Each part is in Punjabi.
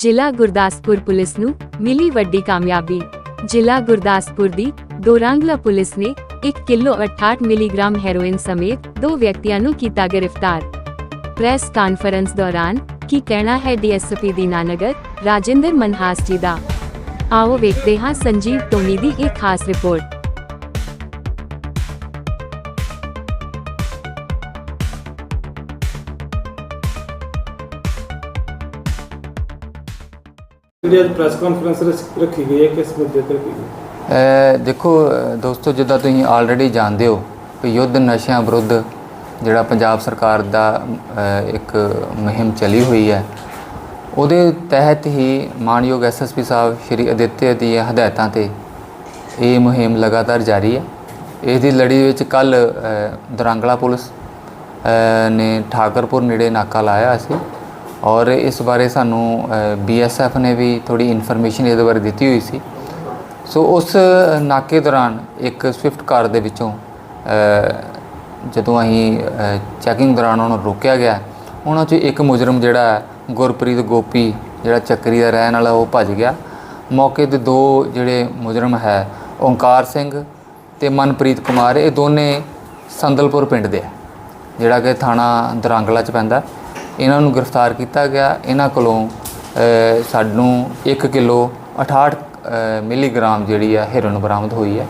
ਜ਼ਿਲ੍ਹਾ ਗੁਰਦਾਸਪੁਰ ਪੁਲਿਸ ਨੂੰ ਮਿਲੀ ਵੱਡੀ ਕਾਮਯਾਬੀ। ਜ਼ਿਲ੍ਹਾ ਗੁਰਦਾਸਪੁਰ ਦੀ ਦੋਰਾਂਗਲਾ ਪੁਲਿਸ ਨੇ 1 ਕਿਲੋ 68 ਮਿਲੀਗ੍ਰਾਮ ਹੈਰੋਇਨ ਸਮੇਤ ਦੋ ਵਿਅਕਤੀਆਂ ਨੂੰ ਕੀਤਾ ਗ੍ਰਿਫਤਾਰ। ਪ੍ਰੈਸ ਕਾਨਫਰੰਸ ਦੌਰਾਨ, ਕੀ ਕਹਿਣਾ ਹੈ ਡੀਐਸਪੀ ਦੀਨਾਨਗਰ, ਰਾਜਿੰਦਰ ਮਨਹਾਸ ਜੀ ਦਾ? ਆਓ ਵੇਖਦੇ ਹਾਂ ਸੰਜੀਵ ਟੋਨੀ ਦੀ ਇੱਕ ਖਾਸ ਰਿਪੋਰਟ। ਜਿਹੜੀ ਅੱਜ ਪ੍ਰੈਸ ਕਾਨਫਰੰਸ ਰੱਖੀ ਗਈ ਹੈ, ਕਿਸ ਮੁੱਦੇ ਤੇ ਰੱਖੀ ਗਈ? ਦੇਖੋ, ਦੋਸਤੋ, ਜਿੱਦਾਂ ਤੁਸੀਂ ਆਲਰੇਡੀ ਜਾਣਦੇ ਹੋ ਕਿ ਯੁੱਧ ਨਸ਼ਿਆਂ ਵਿਰੁੱਧ ਜਿਹੜਾ ਪੰਜਾਬ ਸਰਕਾਰ ਦਾ ਇੱਕ ਮੁਹਿੰਮ ਚੱਲੀ ਹੋਈ ਹੈ, ਉਹਦੇ ਤਹਿਤ ਹੀ ਮਾਨਯੋਗ ਐਸਐਸਪੀ ਸਾਹਿਬ ਸ਼੍ਰੀ ਅਦਿੱਤਿਆ ਦੀਆਂ ਹਦਾਇਤਾਂ ਤੇ ਇਹ ਮੁਹਿੰਮ ਲਗਾਤਾਰ ਜਾਰੀ ਹੈ। ਇਸ ਦੀ ਲੜੀ ਵਿੱਚ ਕੱਲ ਦਰਾਂਗਲਾ ਪੁਲਿਸ ਨੇ ਠਾਕਰਪੁਰ ਨੇੜੇ ਨਾਕਾ ਲਾਇਆ ਸੀ। ਔਰ ਇਸ ਬਾਰੇ ਸਾਨੂੰ ਬੀਐਸਐਫ ਨੇ ਵੀ ਥੋੜੀ ਇਨਫੋਰਮੇਸ਼ਨ ਇਹਦੇ ਬਾਰੇ ਦਿੱਤੀ ਹੋਈ ਸੀ। ਸੋ ਉਸ ਨਾਕੇ ਦੌਰਾਨ ਇੱਕ ਸਵਿਫਟ ਕਾਰ ਦੇ ਵਿੱਚੋਂ ਜਦੋਂ ਅਸੀਂ ਚੈਕਿੰਗ ਦੌਰਾਨ ਉਹਨੂੰ ਰੋਕਿਆ ਗਿਆ, ਉਹਨਾਂ 'ਚੋਂ ਇੱਕ ਮੁਜਰਮ ਜਿਹੜਾ ਗੁਰਪ੍ਰੀਤ ਗੋਪੀ, ਜਿਹੜਾ ਚੱਕਰੀ ਦਾ ਰਹਿਣ ਵਾਲਾ, ਉਹ ਭੱਜ ਗਿਆ। ਮੌਕੇ ਤੇ ਦੋ ਜਿਹੜੇ ਮੁਜਰਮ ਹੈ, ਓਂਕਾਰ ਸਿੰਘ ਤੇ ਮਨਪ੍ਰੀਤ ਕੁਮਾਰ, ਇਹ ਦੋਨੇ ਸੰਦਲਪੁਰ ਪਿੰਡ ਦੇ ਹੈ, ਜਿਹੜਾ ਕਿ ਥਾਣਾ ਦਰਾਂਗਲਾ ਚ ਪੈਂਦਾ। ਇਹਨਾਂ ਨੂੰ ਗ੍ਰਿਫਤਾਰ ਕੀਤਾ ਗਿਆ। ਇਹਨਾਂ ਕੋਲੋਂ ਸਾਨੂੰ 1 ਕਿਲੋ 68 ਮਿਲੀਗ੍ਰਾਮ ਜਿਹੜੀ ਆ ਹੈਰੋਇਨ ਬਰਾਮਦ ਹੋਈ ਹੈ।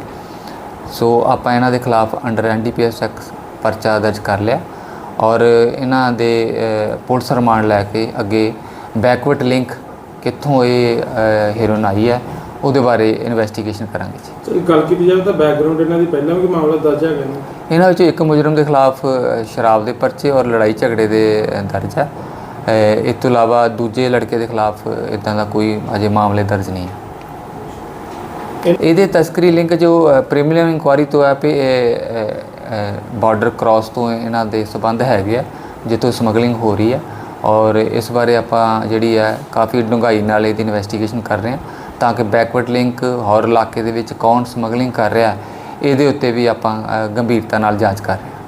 ਸੋ ਆਪਾਂ ਇਹਨਾਂ ਦੇ ਖਿਲਾਫ ਅੰਡਰ ਐਨਡੀਪੀਐਸ ਐਕਟ ਪਰਚਾ ਦਰਜ ਕਰ ਲਿਆ ਔਰ ਇਹਨਾਂ ਦੇ ਪੁਲਿਸ ਰਿਮਾਂਡ ਲੈ ਕੇ ਅੱਗੇ ਬੈਕਵਰਡ ਲਿੰਕ ਕਿੱਥੋਂ ਇਹ ਅ, ਹੈਰੋਇਨ ਆਈ ਹੈ ਉਹਦੇ ਬਾਰੇ ਇਨਵੈਸਟੀਗੇਸ਼ਨ ਕਰਾਂਗੇ ਜੀ। ਸੋ ਇੱਕ ਗੱਲ ਕੀਤੀ ਜਾਵੇ ਤਾਂ ਬੈਕਗ੍ਰਾਉਂਡ ਇਹਨਾਂ ਦੀ ਪਹਿਲਾਂ ਵੀ ਕੋਈ ਮਾਮਲਾ ਦਰਜ ਹੈਗਾ ਨਾ? ਇਹਨਾਂ ਵਿੱਚੋਂ ਇੱਕ ਮੁਜਰਮ ਦੇ ਖਿਲਾਫ ਸ਼ਰਾਬ ਦੇ ਪਰਚੇ ਔਰ ਲੜਾਈ ਝਗੜੇ ਦੇ ਦਰਜ ਹੈ। ਇਸ ਤੋਂ ਇਲਾਵਾ ਦੂਜੇ ਲੜਕੇ ਦੇ ਖਿਲਾਫ ਇਦਾਂ ਦਾ ਕੋਈ ਅਜੇ ਮਾਮਲੇ ਦਰਜ ਨਹੀਂ ਹੈ। ਇਹਦੇ ਤਸਕਰੀ ਲਿੰਕ ਜੋ ਪ੍ਰੀਮੀਅਰ ਇਨਕੁਆਰੀ ਤੋਂ ਹੈ ਕਿ ਬਾਰਡਰ ਕ੍ਰਾਸ ਤੋਂ ਇਹਨਾਂ ਦੇ ਸਬੰਧ ਹੈਗੇ ਆ ਜਿੱਥੋਂ ਸਮਗਲਿੰਗ ਹੋ ਰਹੀ ਹੈ। ਔਰ ਇਸ ਬਾਰੇ ਆਪਾਂ ਜਿਹੜੀ ਹੈ ਕਾਫੀ ਡੂੰਘਾਈ ਨਾਲ ਇਹਦੀ ਇਨਵੈਸਟੀਗੇਸ਼ਨ ਕਰ ਰਹੇ ਹਾਂ। ਤਾਂ ਕਿ ਬੈਕਵਰਡ ਲਿੰਕ ਹੋਰ ਇਲਾਕੇ ਦੇ ਵਿੱਚ ਕੌਣ ਸਮਗਲਿੰਗ ਕਰ ਰਿਹਾ, ਇਹਦੇ ਉੱਤੇ ਵੀ ਆਪਾਂ ਗੰਭੀਰਤਾ ਨਾਲ ਜਾਂਚ ਕਰ ਰਹੇ ਹਾਂ।